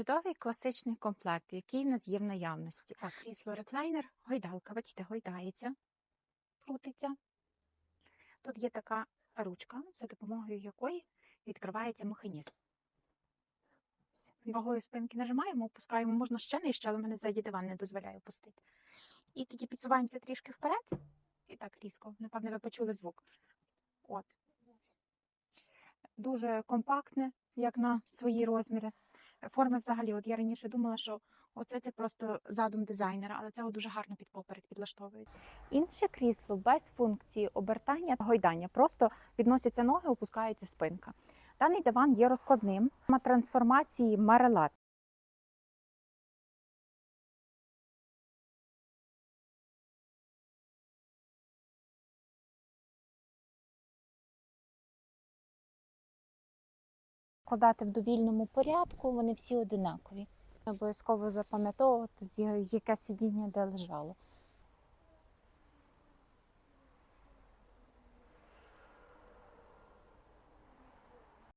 Чудовий класичний комплект, який в нас є в наявності. Так, крісло реклайнер, гойдалка, бачите, гойдається, крутиться. Тут є така ручка, за допомогою якої відкривається механізм. Вагою спинки нажимаємо, опускаємо, можна ще нижче, але мене ззаді диван не дозволяє опустити. І тоді підсуваємося трішки вперед. І так різко. Напевне, ви почули звук. От. Дуже компактне, як на свої розміри. Форми взагалі, от я раніше думала, що оце це просто задум дизайнера, але це дуже гарно під поперек підлаштовують. Інше крісло без функції обертання гойдання. Просто підносяться ноги, опускається спинка. Даний диван є розкладним на трансформації Марелат. Складати в довільному порядку, вони всі одинакові. Обов'язково запам'ятовувати, яке сидіння де лежало.